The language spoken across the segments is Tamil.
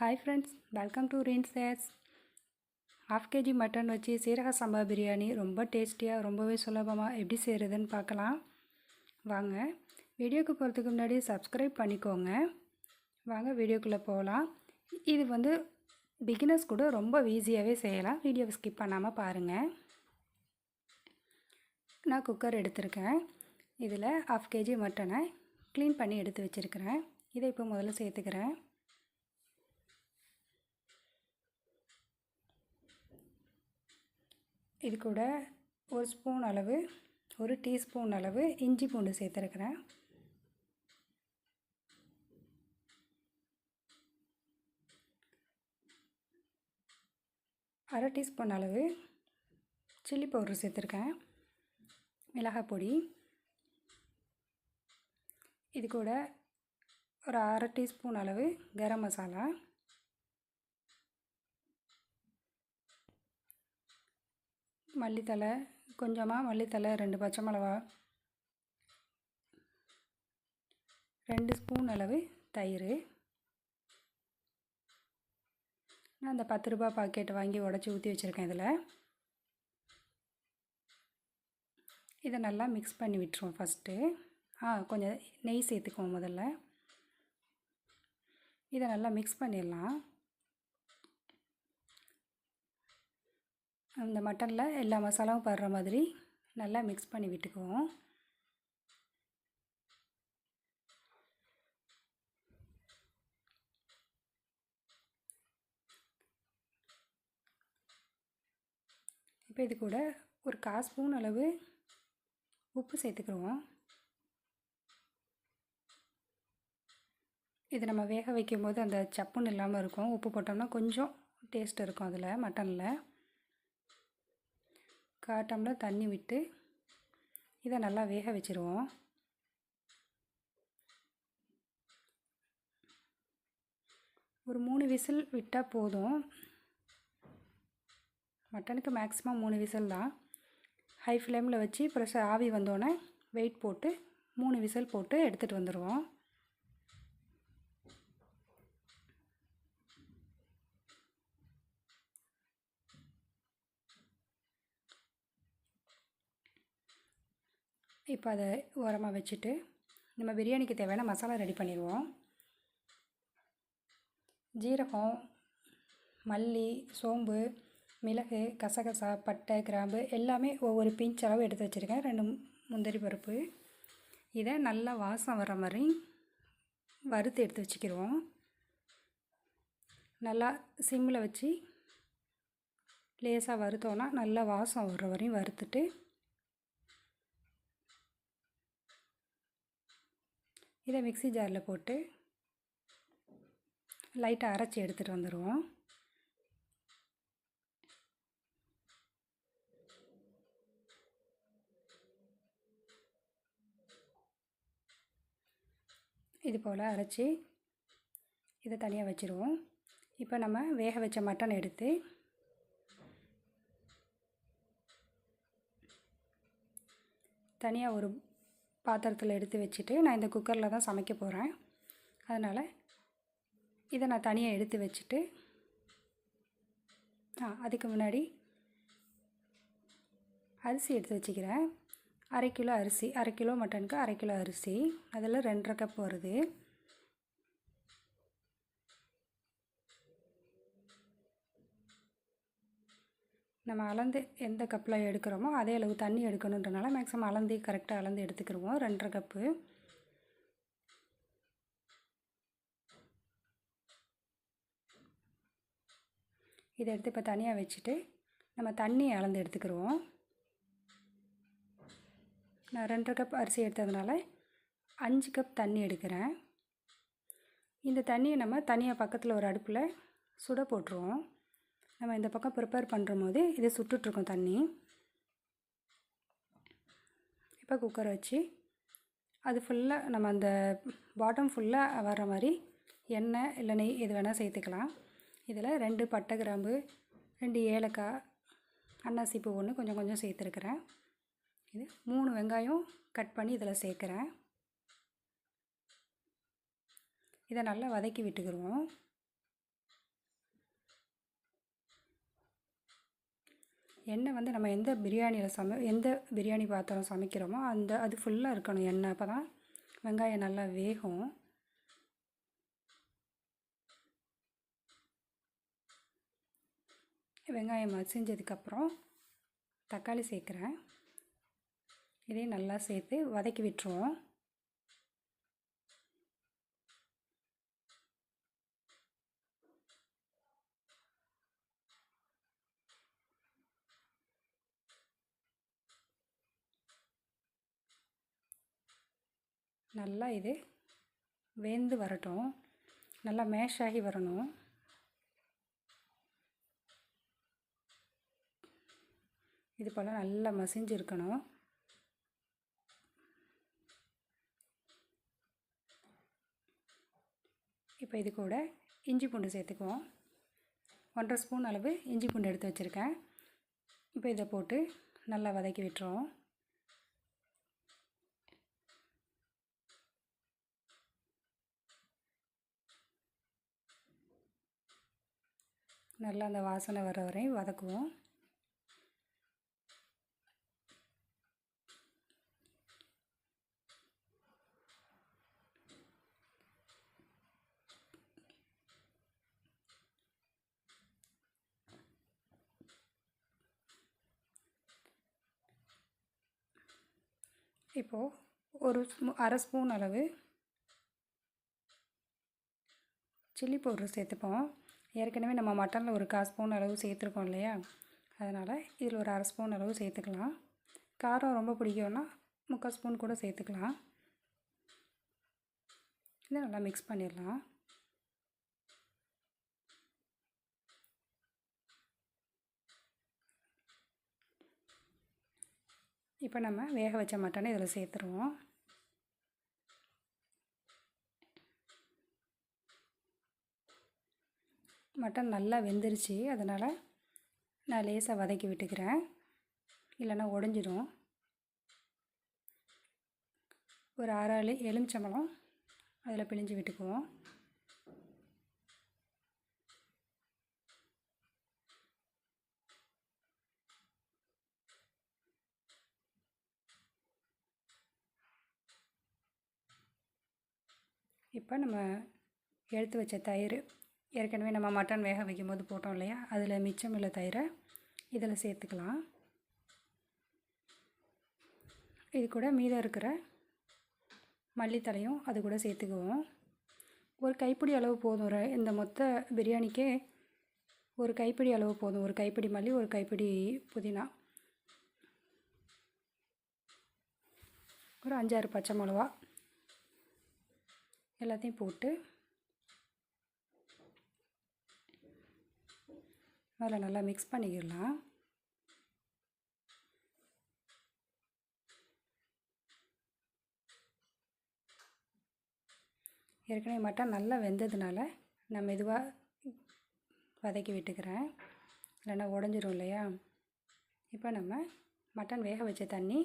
ஹாய் ஃப்ரெண்ட்ஸ் வெல்கம் டு ரீன்சேஸ் ஹாஃப் கேஜி மட்டன் வச்சு சீரக சம்பா பிரியாணி ரொம்ப டேஸ்டியாக ரொம்பவே சுலபமாக எப்படி செய்கிறதுன்னு பார்க்கலாம். வாங்க வீடியோக்கு போகிறதுக்கு முன்னாடி சப்ஸ்கிரைப் பண்ணிக்கோங்க. வாங்க வீடியோக்குள்ளே போகலாம். இது வந்து பிகினர்ஸ் கூட ரொம்ப ஈஸியாகவே செய்யலாம். வீடியோவை ஸ்கிப் பண்ணாமல் பாருங்கள் நான் குக்கர் எடுத்திருக்கேன். இதில் ஹாஃப் கேஜி மட்டனை க்ளீன் பண்ணி எடுத்து வச்சுருக்கிறேன். இதை இப்போ முதல்ல சேர்த்துக்கிறேன். இது கூட ஒரு ஸ்பூன் அளவு ஒரு டீஸ்பூன் அளவு இஞ்சி பூண்டு சேர்த்துருக்குறேன். அரை டீஸ்பூன் அளவு சில்லி பவுடர் சேர்த்துருக்கேன் மிளகாய் பொடி. இது கூட ஒரு அரை டீஸ்பூன் அளவு கரம் மசாலா. மல்லித்தலை கொஞ்சமாக மல்லித்தலை ரெண்டு பச்சை மிளகா ரெண்டு ஸ்பூன் அளவு தயிர். நான் அந்த பத்து ரூபா பாக்கெட் வாங்கி உடச்சி ஊற்றி வச்சுருக்கேன் இதில். இதை நல்லா மிக்ஸ் பண்ணி விட்டுருவோம் ஃபஸ்ட்டு ஆ கொஞ்சம் நெய் சேர்த்துக்குவோம் முதல்ல. இதை நல்லா மிக்ஸ் பண்ணிடலாம். அந்த மட்டனில் எல்லா மசாலாவும் படுற மாதிரி நல்லா மிக்ஸ் பண்ணி விட்டுக்குவோம். இப்போ இது கூட ஒரு கால் ஸ்பூன் அளவு உப்பு சேர்த்துக்கிடுவோம் இது நம்ம வேக வைக்கும் போது அந்த சப்புன்னு இல்லாமல் இருக்கும். உப்பு போட்டோம்னா கொஞ்சம் டேஸ்ட் இருக்கும் அதில் மட்டனில். கால் டம்ளர் தண்ணி விட்டு இதை நல்லா வேக வச்சுருவோம். ஒரு மூணு விசில் விட்டால் போதும். மட்டனுக்கு மேக்ஸிமம் மூணு விசில் தான். ஹை ஃப்ளேமில் வச்சு ப்ரெஷர் ஆவி வந்தோடனே வெயிட் போட்டு மூணு விசில் போட்டு எடுத்துகிட்டு வந்துடுவோம் இப்போ அதை ஓரமாக வச்சுட்டு நம்ம பிரியாணிக்கு தேவையான மசாலா ரெடி பண்ணிடுவோம். ஜீரகம் மல்லி சோம்பு மிளகு கசகசா பட்டை கிராம்பு எல்லாமே ஒவ்வொரு பிஞ்ச் அளவு எடுத்து வச்சுருக்கேன். ரெண்டு முந்திரி பருப்பு. இதை நல்லா வாசம் வர மாதிரி வறுத்து எடுத்து வச்சுக்கிடுவோம். நல்லா சிம்மில் வச்சு லேசாக வறுத்தோன்னா நல்லா வாசம் வர்ற வரையும் வறுத்துட்டு இதை மிக்சி ஜாரில் போட்டு லைட்டாக அரைச்சி எடுத்துகிட்டு வந்துடுவோம் இது போல் அரைச்சி இதை தனியாக வச்சுருவோம். இப்போ நம்ம வேக வச்ச மட்டன் எடுத்து தனியாக ஒரு பாத்திரத்தில் எடுத்து வச்சுட்டு நான் இந்த குக்கரில் தான் சமைக்க போகிறேன் அதனால் இதை நான் தனியாக எடுத்து வச்சுட்டு ஆ அதுக்கு முன்னாடி அரிசி எடுத்து வச்சுக்கிறேன். அரை கிலோ அரிசி அரை கிலோ மட்டனுக்கு அரை கிலோ அரிசி. அதில் ரெண்டரை கப் வருது. நம்ம அளந்து எந்த கப்பில் எடுக்கிறோமோ அதே அளவு தண்ணி எடுக்கணுன்றனால மேக்ஸிமம் அளந்து கரெக்டாக அளந்து எடுத்துக்கிடுவோம் ரெண்டரை கப்பு இதை எடுத்து இப்போ தனியாக வச்சுட்டு நம்ம தண்ணியை அளந்து எடுத்துக்கிடுவோம் நான் ரெண்டரை கப் அரிசி எடுத்ததுனால அஞ்சு கப் தண்ணி எடுக்கிறேன். இந்த தண்ணியை நம்ம தனியாக பக்கத்தில் ஒரு அடுப்பில் சுட போட்டுருவோம். நம்ம இந்த பக்கம் ப்ரிப்பேர் பண்ணுற போது இதை சுட்டுட்ருக்கோம் தண்ணி. இப்போ குக்கரை வச்சு அது ஃபுல்லாக நம்ம அந்த பாட்டம் ஃபுல்லாக வர்ற மாதிரி எண்ணெய் இல்லை நெய் எது வேணால் சேர்த்துக்கலாம். இதில் ரெண்டு பட்டை கிராம்பு ரெண்டு ஏலக்காய் அன்னாசிப்பூ ஒன்று கொஞ்சம் கொஞ்சம் சேர்த்துருக்குறேன். இது மூணு வெங்காயம் கட் பண்ணி இதில் சேர்க்குறேன். இதை நல்லா வதக்கி விட்டுக்கிடுவோம் எண்ணெய் வந்து நம்ம எந்த பிரியாணியில் சமை எந்த பிரியாணி பாத்திரம் சமைக்கிறோமோ அந்த அது ஃபுல்லாக இருக்கணும் எண்ணெய். அப்போ தான் வெங்காயம் நல்லா வேகும். வெங்காயம் மசிஞ்சதுக்கப்புறம் தக்காளி சேர்க்குறேன். இதையும் நல்லா சேர்த்து வதக்கி விட்டுருவோம். நல்லா இது வெந்து வரட்டும். நல்லா மேஷ் ஆகி வரணும். இது போல் நல்லா மசிஞ்சு இருக்கணும் இப்போ இது கூட இஞ்சி பூண்டு சேர்த்துக்குவோம். ஒன்றரை ஸ்பூன் அளவு இஞ்சி பூண்டு எடுத்து வச்சுருக்கேன். இப்போ இதை போட்டு நல்லா வதக்கி விட்டுருவோம். நல்லா அந்த வாசனை வர வரையும் வதக்குவோம். இப்போது ஒரு அரை ஸ்பூன் அளவு சில்லி பவுடர் சேர்த்துப்போம். ஏற்கனவே நம்ம மட்டனில் ஒரு கால் ஸ்பூன் அளவு சேர்த்துருக்கோம் இல்லையா? அதனால் இதில் ஒரு அரை ஸ்பூன் அளவு சேர்த்துக்கலாம். காரம் ரொம்ப பிடிக்கும்னா முக்கால் ஸ்பூன் கூட சேர்த்துக்கலாம். இதை நல்லா மிக்ஸ் பண்ணிடலாம். இப்போ நம்ம வேக வச்ச மட்டனை இதில் சேர்த்துருவோம். மட்டன் நல்லா வெந்துருச்சு. அதனால் நான் லேசாக வதக்கி விட்டுக்கிறேன். இல்லைன்னா உடஞ்சிடும் ஒரு அரை எலுமிச்சம்பழம் அதில் பிழிஞ்சு விட்டுக்குவோம். இப்போ நம்ம எடுத்து வச்ச தயிர் ஏற்கனவே நம்ம மட்டன் வேக வைக்கும் போது போட்டோம் இல்லையா? அதில் மிச்சம் இல்லை தயிரை இதில் சேர்த்துக்கலாம். இது கூட மீதம் இருக்கிற மல்லித்தலையும் அது கூட சேர்த்துக்குவோம். ஒரு கைப்பிடி அளவு போதும். ஒரு இந்த மொத்த பிரியாணிக்கே ஒரு கைப்பிடி அளவு போதும். ஒரு கைப்பிடி மல்லி ஒரு கைப்பிடி புதினா. ஒரு அஞ்சாறு பச்சை மிளவா எல்லாத்தையும் போட்டு அதில் நல்லா மிக்ஸ் பண்ணிக்கிடலாம். ஏற்கனவே மட்டன் நல்லா வெந்ததுனால நான் மெதுவாக வதக்கி விட்டுக்கிறேன். இல்லைன்னா உடஞ்சிரும் இல்லையா? இப்போ நம்ம மட்டன் வேக வச்ச தண்ணி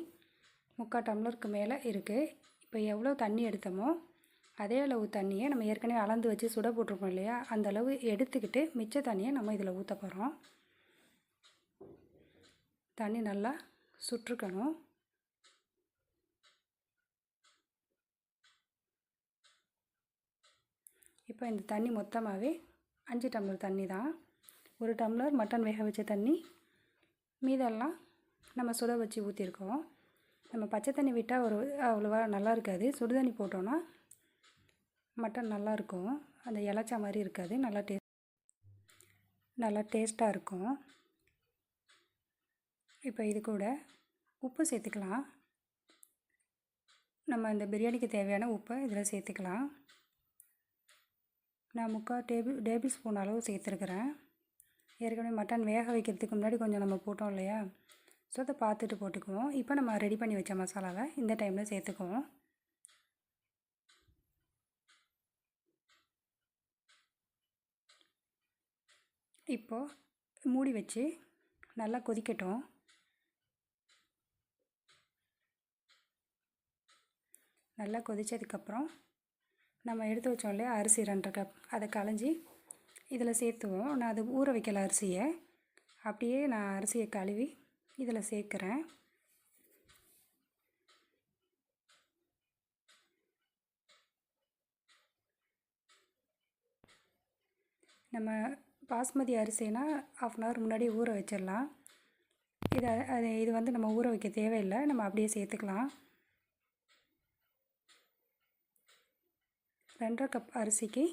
முக்கால் டம்ளருக்கு மேலே இருக்குது இப்போ எவ்வளோ தண்ணி எடுத்தோமோ அதே அளவு தண்ணியை நம்ம ஏற்கனவே அளந்து வச்சு சுட போட்டிருக்கோம் இல்லையா? அந்த அளவு எடுத்துக்கிட்டு மிச்ச தண்ணியை நம்ம இதில் ஊற்ற போகிறோம் தண்ணி நல்லா சுற்றுக்கணும். இப்போ இந்த தண்ணி மொத்தமாகவே அஞ்சு டம்ளர் தண்ணி தான். ஒரு டம்ளர் மட்டன் வேக வச்ச தண்ணி மீதெல்லாம் நம்ம சுட வச்சு ஊற்றிருக்கோம் நம்ம பச்சை தண்ணி விட்டால் ஒரு அவ்வளோவா நல்லா இருக்காது. சுடு தண்ணி போட்டோன்னா மட்டன் நல்லாயிருக்கும். அந்த இலச்சா மாதிரி இருக்காது. நல்லா டேஸ்ட் நல்லா டேஸ்ட்டாக இருக்கும். இப்போ இது கூட உப்பு சேர்த்துக்கலாம். நம்ம இந்த பிரியாணிக்கு தேவையான உப்பை இதில் சேர்த்துக்கலாம். நான் முக்கால் டேபிள் டேபிள் ஸ்பூன் அளவு சேர்த்துருக்குறேன். ஏற்கனவே மட்டன் வேக வைக்கிறதுக்கு முன்னாடி கொஞ்சம் நம்ம போட்டோம் இல்லையா? ஸோ அதை பார்த்துட்டு போட்டுக்குவோம். இப்போ நம்ம ரெடி பண்ணி வச்ச மசாலாவை இந்த டைமில் சேர்த்துக்குவோம். இப்போது மூடி வச்சு நல்லா கொதிக்கட்டும். நல்லா கொதித்ததுக்கப்புறம் நம்ம எடுத்து வச்சோம் இல்லையா அரிசி ரெண்டரை கப் அதை களைஞ்சி இதில் சேர்த்துவோம். நான் அது ஊற வைக்கல அரிசியை. அப்படியே நான் அரிசியை கழுவி இதில் சேர்க்குறேன். நம்ம பாஸ்மதி அரிசினா ஆஃப் அன் ஹவர் முன்னாடி ஊற வச்சிடலாம். இதை அது இது வந்து நம்ம ஊற வைக்க தேவையில்லை. நம்ம அப்படியே சேர்த்துக்கலாம். ரெண்டரை கப் அரிசிக்கு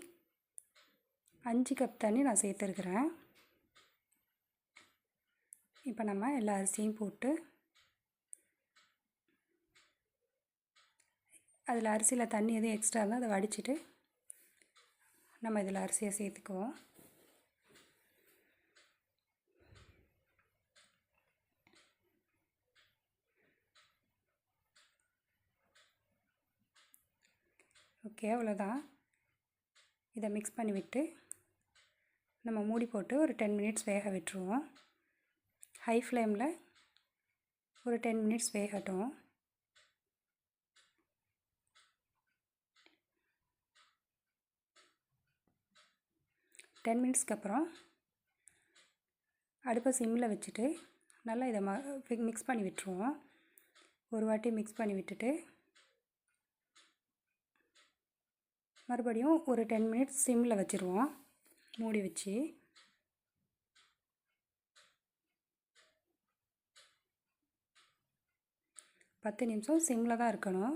அஞ்சு கப் தண்ணி நான் சேர்த்துருக்குறேன். இப்போ நம்ம எல்லா அரிசியும் போட்டு அதில் அரிசியில் தண்ணி எதுவும் எக்ஸ்ட்ரா இருந்தால் அதை வடிச்சிட்டு நம்ம இதில் அரிசியை சேர்த்துக்குவோம். ஓகே அவ்வளோதான். இதை மிக்ஸ் பண்ணி விட்டு நம்ம மூடி போட்டு ஒரு டென் மினிட்ஸ் வேக விட்டுருவோம். ஹை ஃப்ளேமில் ஒரு டென் மினிட்ஸ் வேகட்டும். டென் மினிட்ஸ்க்கு அப்புறம் அடுப்பை சிம்மில் வச்சுட்டு நல்லா இதை ம மிக்ஸ் பண்ணி விட்டுருவோம். ஒரு வாட்டி மிக்ஸ் பண்ணி விட்டுட்டு மறுபடியும் ஒரு டென் மினிட்ஸ் சிம்மில் வச்சுருவோம். மூடி வச்சு. பத்து நிமிஷம் சிம்மில் தான் இருக்கணும்.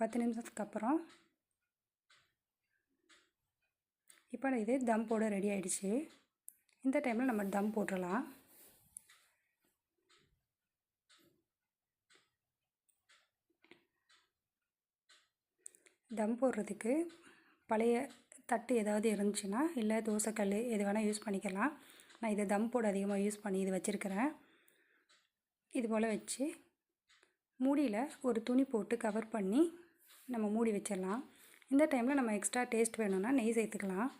பத்து நிமிஷத்துக்கு அப்புறம். இப்போ இது தம் போட ரெடி ஆகிடுச்சு இந்த டைமில் நம்ம தம் போட்டுடலாம் தம் போடுறதுக்கு பழைய தட்டு ஏதாவது இருந்துச்சுன்னா இல்லை தோசைக்கல் எது வேணால் யூஸ் பண்ணிக்கலாம். நான் இதை தம் போட அதிகமாக யூஸ் பண்ணி இது வச்சுருக்கிறேன். இது போல் வச்சு மூடியில் ஒரு துணி போட்டு கவர் பண்ணி நம்ம மூடி வச்சிடலாம். இந்த டைமில் நம்ம எக்ஸ்ட்ரா டேஸ்ட் வேணும்னா நெய் சேர்த்துக்கலாம்.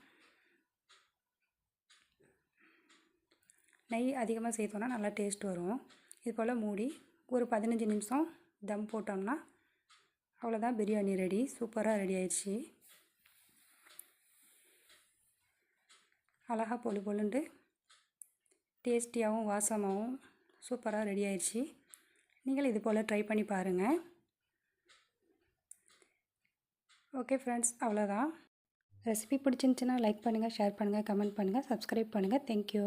நெய் அதிகமாக சேர்த்தோன்னா நல்லா டேஸ்ட் வரும். இது போல் மூடி ஒரு பதினஞ்சு நிமிஷம் தம் போட்டோம்னா அவ்வளோதான் பிரியாணி ரெடி. சூப்பராக ரெடி ஆயிடுச்சு. அழகாக பொழு பொழுண்டு டேஸ்டியாகவும் வாசமாகவும் சூப்பராக ரெடி ஆயிடுச்சு. நீங்கள் இது போல் ட்ரை பண்ணி பாருங்கள் ஓகே ஃப்ரெண்ட்ஸ் அவ்வளோதான். ரெசிபி பிடிச்சிருந்துச்சின்னா லைக் பண்ணுங்கள் ஷேர் பண்ணுங்கள் கமெண்ட் பண்ணுங்கள் சப்ஸ்கிரைப் பண்ணுங்கள் தேங்க்யூ